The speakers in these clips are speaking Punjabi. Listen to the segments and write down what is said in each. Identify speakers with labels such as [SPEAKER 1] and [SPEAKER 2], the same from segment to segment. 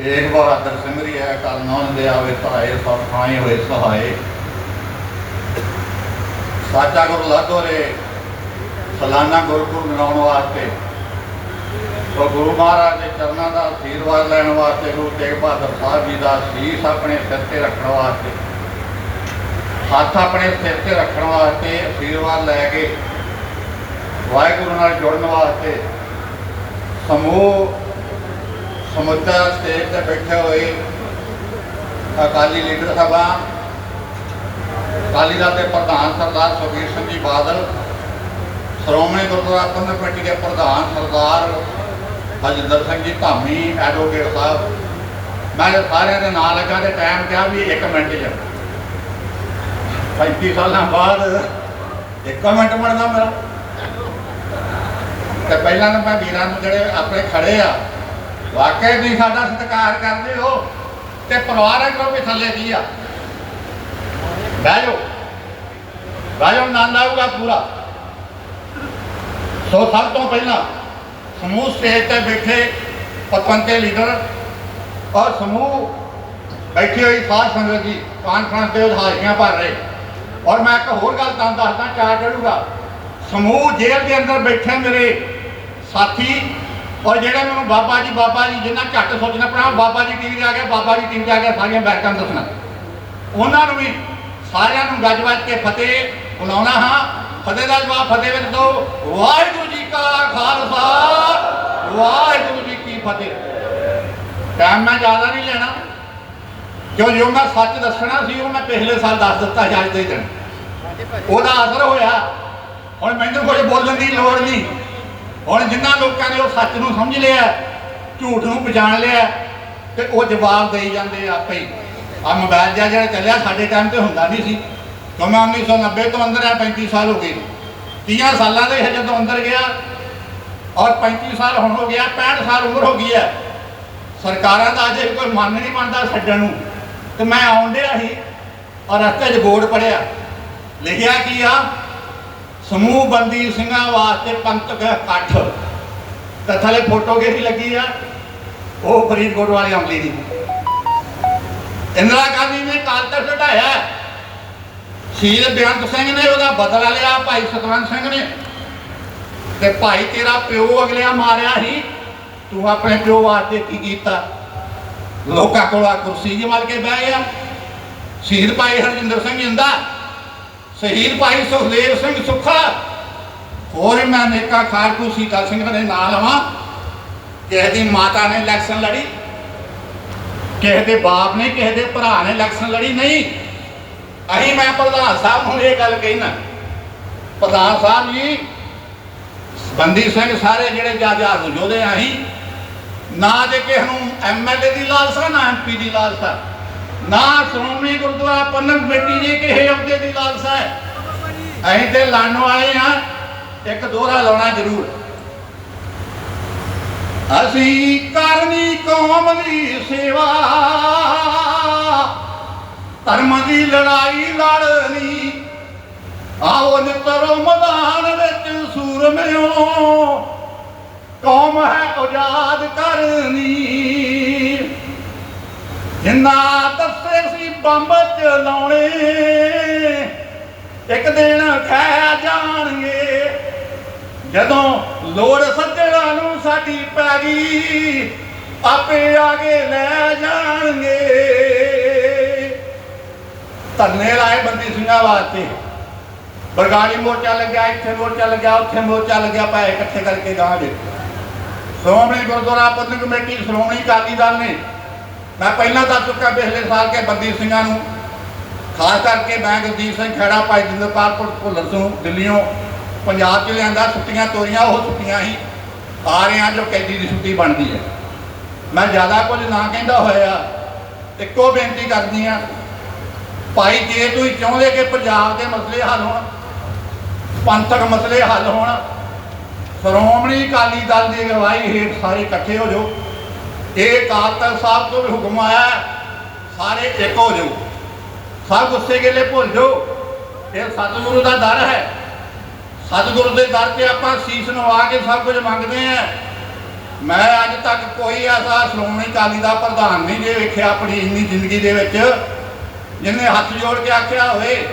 [SPEAKER 1] ਏਕ ਬਹਾਦਰ ਸਿਮਰੀ ਹੈ ਕਲ ਨਾਮ ਦੇ ਆਵੇ ਧਾਏ ਸਭ ਥਾਏ ਹੋਏ ਸਹਾਏ। ਸਾਚਾ ਗੁਰੂ ਲਾਧੋਰੇ ਸਲਾਨਾ ਗੁਰਪੁਰ ਮਨਾਉਣ ਵਾਸਤੇ। ਉਹ ਗੁਰੂ ਮਹਾਰਾਜ ਦੇ ਚਰਨਾਂ ਦਾ ਆਸ਼ੀਰਵਾਦ ਲੈਣ ਵਾਸਤੇ, ਗੁਰੂ ਤੇਗ ਬਹਾਦਰ ਸਾਹਿਬ ਜੀ ਦਾ ਸੀਸ ਆਪਣੇ ਸਿਰ ਤੇ ਰੱਖਣ ਵਾਸਤੇ। ਹੱਥ ਆਪਣੇ ਸਿਰ ਤੇ ਰੱਖਣ ਵਾਸਤੇ ਆਸ਼ੀਰਵਾਦ ਲੈ ਕੇ ਵਾਹਿਗੁਰੂ ਨਾਲ ਜੁੜਨ ਵਾਸਤੇ ਸਮੂਹ ਸਮੁੱਚਾ ਸਟੇਜ ਤੇ ਬੈਠੇ ਹੋਏ ਅਕਾਲੀ ਲੀਡਰ ਸਾਹਿਬਾਨ ਅਕਾਲੀ ਦਲ ਦੇ ਪ੍ਰਧਾਨ ਸਰਦਾਰ ਸੁਖਬੀਰ ਸਿੰਘ ਜੀ ਬਾਦਲ, ਸ਼੍ਰੋਮਣੀ ਗੁਰਦੁਆਰਾ ਪ੍ਰਬੰਧਕ ਕਮੇਟੀ ਦੇ ਪ੍ਰਧਾਨ ਸਰਦਾਰ ਹਰਜਿੰਦਰ ਸਿੰਘ ਜੀ ਧਾਮੀ ਐਡਵੋਕੇਟ ਸਾਹਿਬ। ਮੈਂ ਸਾਰਿਆਂ ਦੇ ਨਾਂ ਲੱਗਾ ਤੇ ਟਾਈਮ ਕਿਹਾ ਵੀ 1 ਮਿੰਟ ਚ। 35 ਸਾਲਾਂ ਬਾਅਦ 1 ਮਿੰਟ ਬਣਦਾ ਮੇਰਾ। ਤੇ ਪਹਿਲਾਂ ਤਾਂ ਮੈਂ ਵੀਰਾਂ ਨੂੰ ਜਿਹੜੇ ਆਪਣੇ ਖੜੇ ਆ ਵਾਕਿਆ ਤੁਸੀਂ ਸਾਡਾ ਸਤਿਕਾਰ ਕਰਦੇ ਹੋ ਤੇ ਪਰਿਵਾਰਕ ਰੂਪ ਵੀ ਥੱਲੇ ਕੀ ਆ। ਬਹਿ ਜਾਓ। ਬਹਿ ਜਾਓ ਆਨੰਦ ਆਊਗਾ ਪੂਰਾ। ਸੋ ਸਭ ਤੋਂ ਪਹਿਲਾਂ ਸਮੂਹ ਸਟੇਜ ਤੇ ਬੈਠੇ ਪਤਵੰਤੇ ਲੀਡਰ ਔਰ ਸਮੂਹ ਬੈਠੀ ਹੋਈ ਸਾਧ ਸੰਗਤ ਜੀ ਕਾਨਫਰੰਸ ਦੇ ਹਾਜ਼ਰੀਆਂ ਭਰ ਰਹੇ। ਔਰ ਮੈਂ ਇੱਕ ਹੋਰ ਗੱਲ ਤੁਹਾਨੂੰ ਦੱਸਦਾ, ਚਾਰ ਚੜੂਗਾ ਸਮੂਹ ਜੇਲ੍ਹ ਦੇ ਅੰਦਰ ਬੈਠੇ ਮੇਰੇ ਸਾਥੀ ਔਰ ਜਿਹੜੇ ਮੈਨੂੰ ਬਾਬਾ ਜੀ ਬਾਬਾ ਜੀ, ਜਿੰਨਾ ਘੱਟ ਸੋਚਣਾ ਪੜਾ ਬਾਬਾ ਜੀ ਟੀਵੀ ਤੇ ਆ ਗਿਆ, ਬਾਬਾ ਜੀ ਟੀਵੀ ਤੇ ਆ ਗਿਆ, ਸਾਰੀਆਂ ਬੈਠਕਾਂ ਦੱਸਣਾ। ਉਹਨਾਂ ਨੂੰ ਵੀ ਸਾਰਿਆਂ ਨੂੰ ਗੱਜ ਵੱਜ ਕੇ ਫਤਿਹ ਬੁਲਾਉਣਾ ਹਾਂ। ਫਤਿਹ ਦਾ ਜਵਾਬ ਫਤਿਹ ਵਿੱਚ ਦੋ ਵਾਹਿਗੁਰੂ ਜੀ ਕਾ ਖਾਲਸਾ, ਵਾਹਿਗੁਰੂ ਜੀ ਕੀ ਫਤਿਹ। ਟਾਈਮ ਮੈਂ ਜ਼ਿਆਦਾ ਨਹੀਂ ਲੈਣਾ। ਕਿਉਂ, ਜੋ ਮੈਂ ਸੱਚ ਦੱਸਣਾ ਸੀ, ਉਹ ਮੈਂ ਪਿਛਲੇ ਸਾਲ ਦੱਸ ਦਿੱਤਾ ਸੀ, ਅੱਜ ਦੇ ਦਿਨ। ਉਹਦਾ ਅਸਰ ਹੋਇਆ। ਹੁਣ ਮੈਨੂੰ ਕੁਝ ਬੋਲਣ ਦੀ ਲੋੜ ਨਹੀਂ। ਹੁਣ ਜਿਨ੍ਹਾਂ ਲੋਕਾਂ ਨੇ ਉਹ ਸੱਚ ਨੂੰ ਸਮਝ ਲਿਆ, ਝੂਠ ਨੂੰ ਪਛਾਣ ਲਿਆ, ਤੇ ਉਹ ਜਵਾਬ ਦੇਈ ਜਾਂਦੇ ਆ ਆਪੇ ਹੀ। ਆ ਮੋਬਾਈਲ ਜਿਹਾ ਜਿਹੜਾ ਚੱਲਿਆ, ਸਾਡੇ ਟਾਈਮ ਤੇ ਹੁੰਦਾ ਨਹੀਂ ਸੀ। ਕਿਉਂ ਮੈਂ 1990 ਤੋਂ ਅੰਦਰ ਆ 35 ਸਾਲ ਹੋ ਗਏ 30 ਸਾਲਾਂ ਦੇ ਇਹ ਜਦੋਂ ਅੰਦਰ ਗਿਆ, ਔਰ 35 ਸਾਲ ਹੁਣ ਹੋ ਗਿਆ 65 ਸਾਲ ਉਮਰ ਹੋ ਗਈ ਹੈ ਸਰਕਾਰਾਂ ਦਾ ਅਜੇ ਕੋਈ ਮਨ ਨਹੀਂ ਮੰਨਦਾ ਛੱਡਣ ਨੂੰ। ਤੇ ਮੈਂ ਆਉਣ ਡਿਆ ਸੀ, ਔਰ ਰਸਤੇ 'ਚ ਬੋਰਡ ਪੜਿਆ। ਲਿਖਿਆ ਕੀ ਆ? ਸਮੂਹ ਬੰਦੀ ਸਿੰਘਾਂ ਵਾਸਤੇ ਪੰਥਕ ਇਕੱਠ। ਤੇ ਥੱਲੇ ਫੋਟੋ ਕਿਹਦੀ ਲੱਗੀ ਆ? ਉਹ ਫਰੀਦਕੋਟ ਵਾਲੀ ਅਮਲੀ ਦੀ। ਇੰਦਰਾ ਗਾਂਧੀ ਨੇ ਕਾਲ ਤੱਕ ਹਟਾਇਆ। ਸ਼ਹੀਦ ਬੇਅੰਤ ਸਿੰਘ ਨੇ ਉਹਦਾ ਬਦਲਾ ਲਿਆ, ਭਾਈ ਸਤਵੰਤ ਸਿੰਘ ਨੇ। ਤੇ ਭਾਈ ਤੇਰਾ ਪਿਓ ਅਗਲਿਆ ਮਾਰਿਆ ਸੀ। ਤੂੰ ਆਪਣੇ ਪਿਓ ਵਾਸਤੇ ਕੀ ਕੀਤਾ? ਲੋਕਾਂ ਕੋਲ ਆ ਕੁਰਸੀ ਜੀ ਕੇ ਬਹਿ ਗਿਆ। ਸ਼ਹੀਦ ਭਾਈ ਹਰਜਿੰਦਰ ਸਿੰਘ ਜਿੰਦਾ। ਸ਼ਹੀਦ ਭਾਈ ਸੁਖਦੇਵ ਸਿੰਘ ਸੁੱਖਾ। ਹੋਰ ਮੈਂ ਨੇਕਾ ਖਾਲਕੂ ਸੀਤਾ ਸਿੰਘ ਦੇ ਨਾਂ ਲਵਾਂ ਕਿਸੇ ਦੀ ਮਾਤਾ ਨੇ ਇਲੈਕਸ਼ਨ ਲੜੀ। ਕਿਸੇ ਦੇ ਬਾਪ ਨੇ, ਕਿਸੇ ਦੇ ਭਰਾ ਨੇ ਇਲੈਕਸ਼ਨ ਲੜੀ। ਨਹੀਂ, ਅਹੀਂ ਮੈਂ ਪ੍ਰਧਾਨ ਸਾਹਿਬ ਨੂੰ ਇਹ ਗੱਲ ਕਹਿਣਾ ਪ੍ਰਧਾਨ ਸਾਹਿਬ ਜੀ, ਬੰਦੀ ਸਿੰਘ ਸਾਰੇ ਜਿਹੜੇ ਜਾਜਾਦ ਯੋਧੇ ਆਹੀ ਨਾ ਜੇ ਕਿਸੇ ਨੂੰ ਐਮਐਲਏ ਦੀ ਲਾਲਸਾ, ਨਾ ਐਮਪੀ ਦੀ ਲਾਲਸਾ। ਨਾ ਸ਼੍ਰੋਮਣੀ ਗੁਰਦੁਆਰਾ ਪ੍ਰਬੰਧਕ ਕਮੇਟੀ ਜੀ, ਕਿਸੇ ਅਹੁਦੇ ਦੀ ਲਾਲਸਾ ਹੈ। ਅਸੀਂ ਤੇ ਲੜਨ ਵਾਲੇ ਆ ਇੱਕ ਦੋਹਰਾ ਲਾਉਣਾ ਜ਼ਰੂਰ। ਅਸੀਂ ਕਰਨੀ ਕੌਮ ਦੀ ਸੇਵਾ, ਧਰਮ ਦੀ ਲੜਾਈ ਲੜਨੀ। ਆਓ ਨਿਤਰੋ ਮਦਾਨ ਵਿੱਚ ਸੂਰਮਿਓ ਕੌਮ ਹੈ ਆਜ਼ਾਦ ਕਰਨੀ। ਜਿੰਨਾ ਦੱਸੇ ਸੀ ਬੰਬ ਚਲਾਉਣੇ ਇੱਕ ਦਿਨ ਖੈ ਜਾਣਗੇ। ਜਦੋਂ ਲੋੜ ਸੱਜਣਾ ਨੂੰ ਸਾਡੀ ਪੈ ਗਈ, ਆਪੇ ਆਗੇ ਲੈ ਜਾਣਗੇ। ਧਰਨੇ ਲਾਏ ਬੰਦੀ ਸਿੰਘਾਂ ਵਾਸਤੇ। ਬਰਗਾੜੀ ਮੋਰਚਾ ਲੱਗਿਆ, ਇੱਥੇ ਮੋਰਚਾ ਲੱਗਿਆ, ਉੱਥੇ ਮੋਰਚਾ ਲੱਗਿਆ ਪਏ ਇਕੱਠੇ ਕਰਕੇ ਗਾਂਗੇ ਸ਼੍ਰੋਮਣੀ ਗੁਰਦੁਆਰਾ ਪ੍ਰਬੰਧਕ ਕਮੇਟੀ, ਸ਼੍ਰੋਮਣੀ ਅਕਾਲੀ ਦਲ ਨੇ ਮੈਂ ਪਹਿਲਾਂ ਦੱਸ ਚੁੱਕਾ ਪਿਛਲੇ ਸਾਲ ਕੇ ਬੰਦੀ ਸਿੰਘਾਂ ਨੂੰ। ਖਾਸ ਕਰਕੇ ਮੈਂ ਗੁਰਦੀਪ ਸਿੰਘ ਖੇੜਾ ਭਾਈ ਜਿੰਦਰਪਾਲ ਭੁ- ਭੁੱਲਰ ਤੋਂ ਦਿੱਲੀੋਂ ਪੰਜਾਬ 'ਚ ਲਿਆਂਦਾ, ਛੁੱਟੀਆਂ ਤੋਰੀਆਂ, ਉਹ ਛੁੱਟੀਆਂ ਹੀ ਆ ਰਹੇ ਆ ਜੋ ਕੈਦੀ ਦੀ ਛੁੱਟੀ ਬਣਦੀ ਹੈ। ਮੈਂ ਜ਼ਿਆਦਾ ਕੁਝ ਨਾ ਕਹਿੰਦਾ ਹੋਇਆ, ਇੱਕੋ ਬੇਨਤੀ ਕਰਦੀ ਆ ਭਾਈ ਜੇ ਤੁਸੀਂ ਚਾਹੁੰਦੇ ਕਿ ਪੰਜਾਬ ਦੇ ਮਸਲੇ ਹੱਲ ਹੋਣ, ਪੰਥਕ ਮਸਲੇ ਹੱਲ ਹੋਣ, ਸ਼੍ਰੋਮਣੀ ਅਕਾਲੀ ਦਲ ਦੀ ਅਗਵਾਈ ਹੇਠ ਸਾਰੇ ਇਕੱਠੇ ਹੋ ਜਾਓ। ਇਹ ਅਕਾਲ ਤਖਤ ਸਾਹਿਬ ਤੋਂ ਵੀ ਹੁਕਮ ਆਇਆ ਸਾਰੇ ਇੱਕ ਹੋ ਜਾਓ। ਸਭ ਗੁੱਸੇ ਗਿਲੇ ਭੁੱਲ ਜਾਓ। ਇਹ ਸਤਿਗੁਰੂ ਦਾ ਦਰ ਹੈ। ਸਤਿਗੁਰੂ ਦੇ ਦਰ ਤੇ ਆਪਾਂ ਸੀਸ ਨਵਾ ਕੇ ਸਭ ਕੁਝ ਮੰਗਦੇ ਆਂ ਮੈਂ ਅੱਜ ਤੱਕ ਕੋਈ ਐਸਾ ਸ਼੍ਰੋਮਣੀ ਅਕਾਲੀ ਦਾ ਪ੍ਰਧਾਨ ਨਹੀਂ ਜੇ ਵੇਖਿਆ ਆਪਣੀ ਇੰਨੀ ਜ਼ਿੰਦਗੀ ਦੇ ਵਿੱਚ। ਜਿਹਨੇ ਹੱਥ ਜੋੜ ਕੇ ਆਖਿਆ ਹੋਵੇ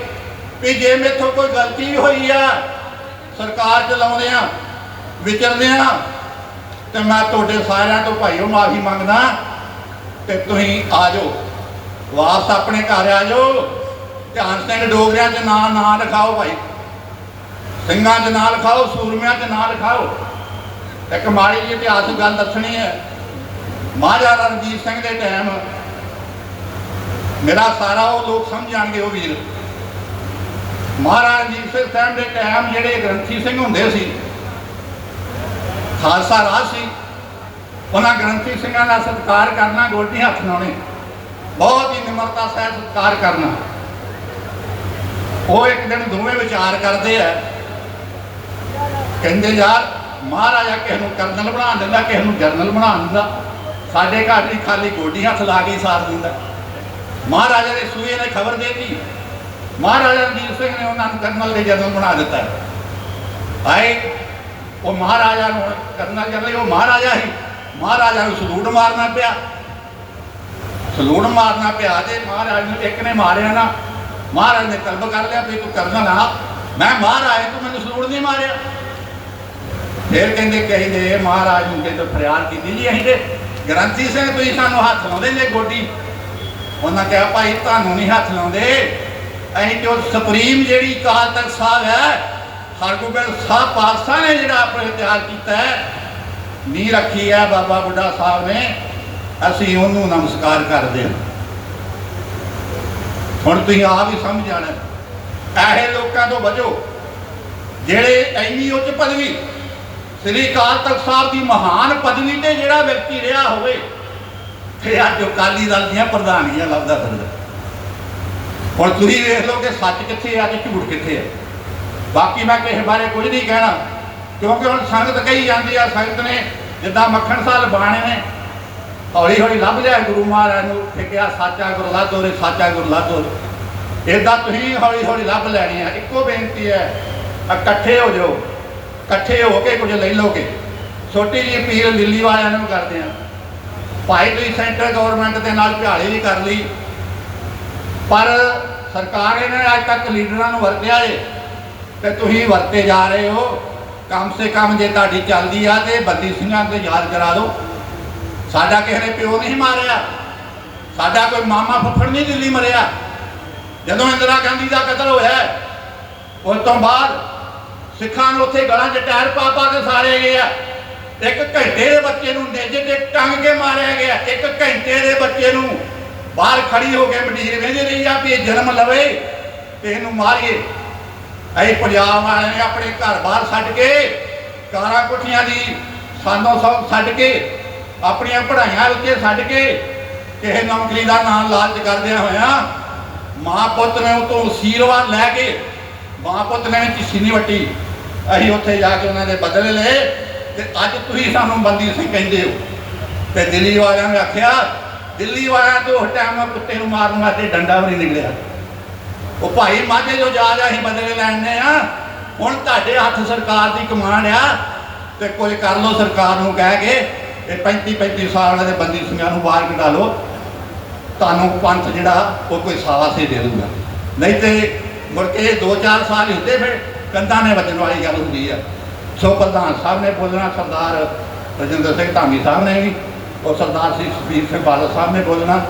[SPEAKER 1] ਵੀ ਜੇ ਮੇਥੋਂ ਕੋਈ ਗਲਤੀ ਹੋਈ ਆ, ਸਰਕਾਰ ਚਲਾਉਂਦੇ ਆ ਵਿਚਰਦੇ ਆ ਤੇ ਮੈਂ ਤੁਹਾਡੇ ਸਾਰਿਆਂ ਤੋਂ ਭਾਈਓ ਮਾਫੀ ਮੰਗਦਾ ਤੇ ਤੁਸੀਂ ਆ ਜਾਓ। ਵਾਪਸ ਆਪਣੇ ਘਰ ਆ ਜਾਓ। ਧਿਆਨ ਸਿੰਘ ਡੋਗਰਿਆਂ 'ਚ ਨਾਂ ਨਾਂ ਲਿਖਾਓ ਭਾਈ। ਸਿੰਘਾਂ 'ਚ ਨਾਂ ਲਿਖਾਓ, ਸੂਰਮਿਆਂ 'ਚ ਨਾਂ ਲਿਖਾਓ। ਇੱਕ ਮਾੜੀ ਜਿਹੀ ਇਤਿਹਾਸਕ ਗੱਲ ਦੱਸਣੀ ਹੈ। ਮਹਾਰਾਜਾ ਰਣਜੀਤ ਸਿੰਘ ਦੇ ਟਾਈਮ ਮੇਰਾ ਸਾਰਾ ਉਹ ਲੋਕ ਸਮਝ ਜਾਣਗੇ ਉਹ ਵੀਰ। ਮਹਾਰਾਜਾ ਰਣਜੀਤ ਸਿੰਘ ਸਾਹਿਬ ਦੇ ਟਾਈਮ ਜਿਹੜੇ ਗ੍ਰੰਥੀ ਸਿੰਘ ਹੁੰਦੇ ਸੀ ਖਾਲਸਾ ਰਾਹ ਸੀ। ਉਹਨਾਂ ਗ੍ਰੰਥੀ ਸਿੰਘਾਂ ਦਾ ਸਤਿਕਾਰ ਕਰਨਾ, ਗੋਲਡੀ ਹੱਥ ਲਾਉਣੇ। ਬਹੁਤ ਹੀ ਨਿਮਰਤਾ ਸਹਿਤ ਸਤਿਕਾਰ ਕਰਨਾ। ਉਹ ਇੱਕ ਦਿਨ ਦੋਵੇਂ ਵਿਚਾਰ ਕਰਦੇ ਆ। ਕਹਿੰਦੇ, ਯਾਰ, ਮਹਾਰਾਜਾ ਕਿਸੇ ਨੂੰ ਕਰਨਲ ਬਣਾ ਦਿੰਦਾ, ਕਿਸੇ ਨੂੰ ਜਰਨਲ ਬਣਾ ਦਿੰਦਾ। ਸਾਡੇ ਘਰ ਦੀ ਖਾਲੀ ਗੋਡੀ ਹੱਥ ਲਾ ਕੇ ਸਾਰ ਦਿੰਦਾ। ਮਹਾਰਾਜਾ ਦੇ ਸੂਏ ਨੇ ਖਬਰ ਦੇਤੀ। ਮਹਾਰਾਜਾ ਰਣਜੀਤ ਸਿੰਘ ਨੇ ਉਹਨਾਂ ਨੂੰ ਕਰਨਲ ਦੇ ਜਰਨਲ ਬਣਾ ਦਿੱਤਾ। ਆਏ ਉਹ ਮਹਾਰਾਜਾ ਨੂੰ ਕਰਨਾ ਕਰਨਲ ਉਹ ਮਹਾਰਾਜਾ ਹੀ ਮਹਾਰਾਜਾ ਨੂੰ ਸਲੂਟ ਮਾਰਨਾ ਪਿਆ। ਸਲੂਟ ਮਾਰਨਾ ਪਿਆ ਤੇ ਮਹਾਰਾਜ ਨੂੰ ਇੱਕ ਨੇ ਮਾਰਿਆ ਨਾ। ਮਹਾਰਾਜ ਨੇ ਤਲਬ ਕਰ ਲਿਆ, ਵੀ ਤੂੰ ਕਰਨਲ ਆ ਮੈਂ ਮਹਾਰਾਜ, ਤੂੰ ਮੈਨੂੰ ਸਲੂਟ ਨਹੀਂ ਮਾਰਿਆ। ਫੇਰ ਕਹਿੰਦੇ ਕਹਿੰਦੇ ਮਹਾਰਾਜ ਨੂੰ ਕਹਿੰਦੇ, ਫਰਿਆਦ ਕੀਤੀ ਜੀ ਅਸੀਂ ਤੇ। ਗ੍ਰੰਥੀ ਸਿੰਘ ਤੁਸੀਂ ਸਾਨੂੰ ਹੱਥ ਲਾਉਂਦੇ ਨੇ ਗੋਡੀ। ਉਹਨਾਂ ਕਿਹਾ, ਭਾਈ, ਤੁਹਾਨੂੰ ਨਹੀਂ ਹੱਥ ਲਾਉਂਦੇ। ਅਸੀਂ ਜੋ ਸੁਪਰੀਮ ਜਿਹੜੀ ਅਕਾਲ ਤਖਤ ਸਾਹਿਬ ਹੈ ਹਰਗੋਬਿੰਦ ਸਾਹਿਬ ਪਾਤਸ਼ਾਹ ਨੇ ਜਿਹੜਾ ਆਪਣੇ ਤਿਆਰ ਕੀਤਾ ਹੈ। ਨੀ ਰੱਖੀ ਹੈ ਬਾਬਾ ਬੁੱਢਾ ਸਾਹਿਬ ਨੇ, ਅਸੀਂ ਉਹਨੂੰ ਨਮਸਕਾਰ ਕਰਦੇ ਹਾਂ। ਹੁਣ ਤੁਸੀਂ ਆਪ ਹੀ ਸਮਝ ਜਾਣਾ। ਐਸੇ ਲੋਕਾਂ ਤੋਂ ਬਚੋ, ਜਿਹੜੇ ਇੰਨੀ ਉੱਚ ਪਦਵੀ, ਸ੍ਰੀ ਅਕਾਲ ਤਖਤ ਸਾਹਿਬ ਦੀ ਮਹਾਨ ਪਦਵੀ ਤੇ ਜਿਹੜਾ ਵਿਅਕਤੀ ਰਿਹਾ ਹੋਵੇ ਤੇ ਅੱਜ ਅਕਾਲੀ ਦਲ ਦੀਆਂ ਪ੍ਰਧਾਨੀਆਂ ਲੱਭਦਾ ਫਿਰਦਾ। ਹੁਣ ਤੁਸੀਂ ਵੇਖ ਲਓ ਕਿ ਸੱਚ ਕਿੱਥੇ ਆ ਤੇ ਝੂਠ ਕਿੱਥੇ ਆ। ਬਾਕੀ ਮੈਂ ਕਿਸੇ ਬਾਰੇ ਕੁਝ ਨਹੀਂ ਕਹਿਣਾ, ਕਿਉਂਕਿ ਹੁਣ ਸੰਗਤ ਕਹੀ ਜਾਂਦੀ ਆ, ਸੰਗਤ ਨੇ ਜਿੱਦਾਂ ਮੱਖਣ ਸਾਲ ਬਾਣੇ ਨੇ, ਹੌਲੀ ਹੌਲੀ ਲੱਭ ਲਿਆ ਗੁਰੂ ਮਹਾਰਾਜ ਨੂੰ ਕਿ ਕਿਹਾ ਸਾਚਾ ਗੁਰ ਲਾਦੋ ਰੇ ਸਾਚਾ ਗੁਰ ਲਾਦੋ ਇਦਾਂ ਤੁਸੀਂ ਹੌਲੀ ਹੌਲੀ ਲੱਭ ਲੈਣੀ ਆ। ਇੱਕੋ ਬੇਨਤੀ ਹੈ, ਇਕੱਠੇ ਹੋ ਜਾਓ, ਇਕੱਠੇ ਹੋ ਕੇ ਕੁਝ ਲੈ ਲੋਗੇ। ਛੋਟੀ ਜਿਹੀ ਅਪੀਲ ਦਿੱਲੀ ਵਾਲਿਆਂ ਨੂੰ ਕਰਦੇ ਆ। ਭਾਈ ਤੁਸੀਂ ਸੈਂਟਰ ਗਵਰਨਮੈਂਟ ਦੇ ਨਾਲ ਭਿਆਲੀ ਵੀ ਕਰ ਲਈ, ਪਰ ਸਰਕਾਰ ਨੇ ਅੱਜ ਤੱਕ ਲੀਡਰਾਂ ਨੂੰ ਵਰਤਿਆ ਏ। ਤੇ ਤੁਸੀਂ ਵਰਤੇ ਜਾ ਰਹੇ ਹੋ। ਕਮ ਸੇ ਕਮ ਜੇ ਤੁਹਾਡੀ ਚੱਲਦੀ ਆ ਤੇ ਬੰਦੀ ਸਿੰਘਾਂ ਤੇ ਯਾਦ ਕਰਾ ਦਿਓ। ਸਾਡਾ ਕਿਸੇ ਨੇ ਪਿਓ ਨਹੀਂ ਮਾਰਿਆ। ਸਾਡਾ ਕੋਈ ਮਾਮਾ ਫੁੱਫੜ ਨਹੀਂ ਦਿੱਲੀ ਮਰਿਆ। ਜਦੋਂ ਇੰਦਰਾ ਗਾਂਧੀ ਦਾ ਕਤਲ ਹੋਇਆ, ਉਸ ਤੋਂ ਬਾਅਦ ਸਿੱਖਾਂ ਨੂੰ ਉੱਥੇ ਗਲਾਂ 'ਚ ਟਾਇਰ ਪਾ ਪਾ ਕੇ ਸਾੜੇ ਗਏ ਆ ਇੱਕ ਘੰਟੇ ਦੇ ਬੱਚੇ ਨੂੰ ਨੇਜੇ ਤੇ ਟੰਗ ਕੇ ਮਾਰਿਆ ਗਿਆ। ਇੱਕ ਘੰਟੇ ਦੇ ਬੱਚੇ ਨੂੰ ਬਾਹਰ ਖੜੀ ਹੋ ਕੇ ਮੰਡੀਰ ਵੇਂਦੇ ਰਹੀ ਆ ਵੀ ਇਹ ਜਨਮ ਲਵੇ ਤੇ ਇਹਨੂੰ ਮਾਰੀਏ। ਅਸੀਂ ਪੰਜਾਬ ਵਾਲਿਆਂ ਨੇ ਆਪਣੇ ਘਰ ਬਾਹਰ ਛੱਡ ਕੇ ਕਾਰਾਂ ਕੋਠੀਆਂ ਦੀ ਸਾਨੋ ਸਭ ਛੱਡ ਕੇ ਆਪਣੀਆਂ ਪੜ੍ਹਾਈਆਂ ਉੱਤੇ ਛੱਡ ਕੇ ਕਿਸੇ ਨੌਕਰੀ ਦਾ ਨਾਮ ਲਾਲਚ ਕਰਦਿਆਂ ਹੋਇਆਂ ਮਾਂ ਪੁੱਤ ਨੇ ਉਤੋਂ ਅਸ਼ੀਰਵਾਦ ਲੈ ਕੇ ਮਾਂ ਪੁੱਤ ਨੇ ਚੀਨੀ ਵੱਟੀ ਅਸੀਂ ਉੱਥੇ ਜਾ ਕੇ ਉਹਨਾਂ ਦੇ ਬਦਲੇ ਲਏ ਤੇ ਅੱਜ ਤੁਸੀਂ ਸਾਨੂੰ ਬੰਦੀ ਸਿੰਘ ਕਹਿੰਦੇ ਹੋ। ਤੇ ਦਿੱਲੀ ਵਾਲਿਆਂ ਨੇ ਆਖਿਆ, ਦਿੱਲੀ ਵਾਲਿਆਂ ਤੋਂ ਉਸ ਟਾਈਮ ਕੁੱਤੇ ਨੂੰ ਮਾਰਨ ਵਾਸਤੇ ਡੰਡਾ ਵੀ ਨਹੀਂ ਨਿਕਲਿਆ। ਉਹ ਭਾਈ ਮਾਝੇ ਜੋ ਜਾ ਜਾ ਅਸੀਂ ਬਦਲੇ ਲੈਣੇ ਆ ਹੁਣ ਤੁਹਾਡੇ ਹੱਥ ਸਰਕਾਰ ਦੀ ਕਮਾਂਡ ਆ, ਤੇ ਕੁਝ ਕਰ ਲਓ ਸਰਕਾਰ ਨੂੰ ਕਹਿ ਕੇ ਇਹ 35 35 ਸਾਲ ਦੇ ਬੰਦੀ ਸਿੰਘਾਂ ਨੂੰ ਬਾਹਰ ਕਢਾ ਲਓ। ਤੁਹਾਨੂੰ ਪੰਥ ਜਿਹੜਾ, ਉਹ ਕੋਈ ਸਾਵਾ ਸੇ ਦੇ ਦੂਗਾ। ਨਹੀਂ ਤੇ ਮੁੜ ਕੇ 2-4 ਸਾਲ ਹੀ ਹੁੰਦੇ ਫਿਰ, ਕੰਧਾਂ ਨੇ ਵੱਜਣ ਵਾਲੀ ਗੱਲ ਹੁੰਦੀ ਆ। ਸੋ ਪ੍ਰਧਾਨ ਸਾਹਿਬ ਨੇ ਬੋਲਣਾ, ਸਰਦਾਰ ਰਜਿੰਦਰ ਸਿੰਘ ਧਾਮੀ ਸਾਹਿਬ ਨੇ ਵੀ ਔਰ ਸਰਦਾਰ ਸਿੰਘ ਸੁਖਬੀਰ ਸਿੰਘ ਬਾਦਲ ਸਾਹਿਬ ਨੇ ਬੋਲਣਾ।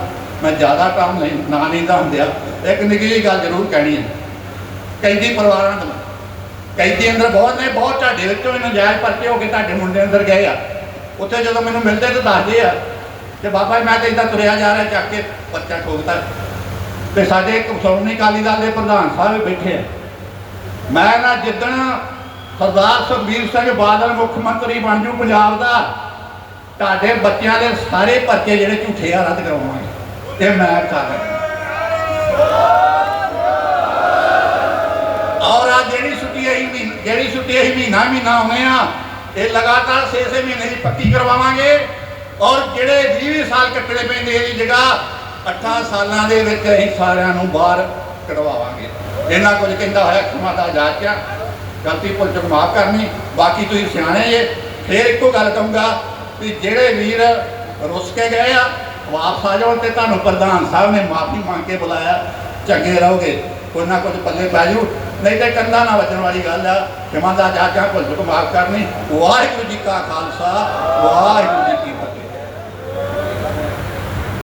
[SPEAKER 1] ਮੈਂ ਜ਼ਿਆਦਾ ਕੰਮ ਨਹੀਂ, ਨਾ ਲੈਂਦਾ ਹੁੰਦਿਆ ਇੱਕ ਨਿੱਕੀ ਜਿਹੀ ਗੱਲ ਜ਼ਰੂਰ ਕਹਿਣੀ ਹੈ ਕੈਦੀ ਪਰਿਵਾਰਾਂ ਨੂੰ ਕੈਦੀ ਅੰਦਰ ਬਹੁਤ ਨੇ, ਬਹੁਤ ਤੁਹਾਡੇ ਵਿੱਚੋਂ ਵੀ ਨਜਾਇਜ਼ ਪਰਚੇ ਹੋ ਕੇ ਤੁਹਾਡੇ ਮੁੰਡੇ ਅੰਦਰ ਗਏ ਆ। ਉੱਥੇ ਜਦੋਂ ਮੈਨੂੰ ਮਿਲਦੇ ਤਾਂ ਦੱਸਦੇ ਆ ਕਿ ਬਾਬਾ ਜੀ, ਮੈਂ ਤਾਂ ਇਦਾਂ ਤੁਰਿਆ ਜਾ ਰਿਹਾ ਚੱਕ ਕੇ ਪਰਚਾ ਠੋਕਦਾ ਤੇ ਸਾਡੇ ਇੱਕ ਸ਼੍ਰੋਮਣੀ ਅਕਾਲੀ ਦਲ ਦੇ ਪ੍ਰਧਾਨ ਸਾਹਿਬ ਬੈਠੇ ਆ। ਮੈਂ ਨਾ ਜਿੱਦਣ ਸਰਦਾਰ ਸੁਖਬੀਰ ਸਿੰਘ ਬਾਦਲ ਮੁੱਖ ਮੰਤਰੀ ਬਣ ਜੂ ਪੰਜਾਬ ਦਾ, ਤੁਹਾਡੇ ਬੱਚਿਆਂ ਦੇ ਸਾਰੇ ਪਰਚੇ ਜਿਹੜੇ ਝੂਠੇ ਆ, ਰੱਦ ਕਰਵਾਵਾਂਗੇ ਇਹ ਮੈਂ ਕਰ ਔਰ ਆ ਜਿਹੜੀ ਛੁੱਟੀ ਆਈ ਮਹੀਨ ਜਿਹੜੀ ਛੁੱਟੀ ਅਸੀਂ ਮਹੀਨਾ ਮਹੀਨਾ ਆਉਨੇ ਆ, ਇਹ ਲਗਾਤਾਰ 6-6 ਮਹੀਨੇ ਦੀ ਪੱਕੀ ਕਰਵਾਵਾਂਗੇ। ਔਰ ਜਿਹੜੇ 20 ਸਾਲ ਕੱਟਣੇ ਪੈਂਦੇ ਇਹਦੀ ਜਗ੍ਹਾ 8 ਸਾਲਾਂ ਦੇ ਵਿੱਚ ਅਸੀਂ ਸਾਰਿਆਂ ਨੂੰ ਬਾਹਰ ਕਢਵਾਵਾਂਗੇ। ਇਹਨਾਂ ਕੁਝ ਕਹਿੰਦਾ ਹੋਇਆ ਖਮਾ ਦਾ ਜਾਚਿਆ ਗਲਤੀ ਭੁੱਲ ਚੁੱਕ ਮਾਫ ਕਰਨੀ। ਬਾਕੀ ਤੁਸੀਂ ਸਿਆਣੇ ਜੇ, ਫੇਰ ਇੱਕੋ ਗੱਲ ਕਹੂੰਗਾ ਵੀ ਜਿਹੜੇ ਵੀਰ ਰੁੱਸ ਕੇ ਗਏ ਆ ਵਾਪਸ ਆ ਜਾਓ ਤੇ ਤੁਹਾਨੂੰ ਪ੍ਰਧਾਨ ਸਾਹਿਬ ਨੇ ਮਾਫੀ ਮੰਗ ਕੇ ਬੁਲਾਇਆ, ਚੰਗੇ ਰਹੋਗੇ, ਕੋਈ ਨਾ ਕੁਝ ਪੱਲੇ ਪੈ ਜਾਊ। ਨਹੀਂ ਤੇ ਕੰਧਾ ਨਾ ਵੱਜਣ ਵਾਲੀ ਗੱਲ ਆ ਕਿਮਾਂ ਦਾ ਜਾ ਕੇ ਭੁੱਲ ਚੁੱਕ ਮਾਫ ਕਰਨੀ। ਵਾਹਿਗੁਰੂ ਜੀ ਕਾ ਖਾਲਸਾ, ਵਾਹਿਗੁਰੂ ਜੀ ਕੀ ਫਤਿਹ।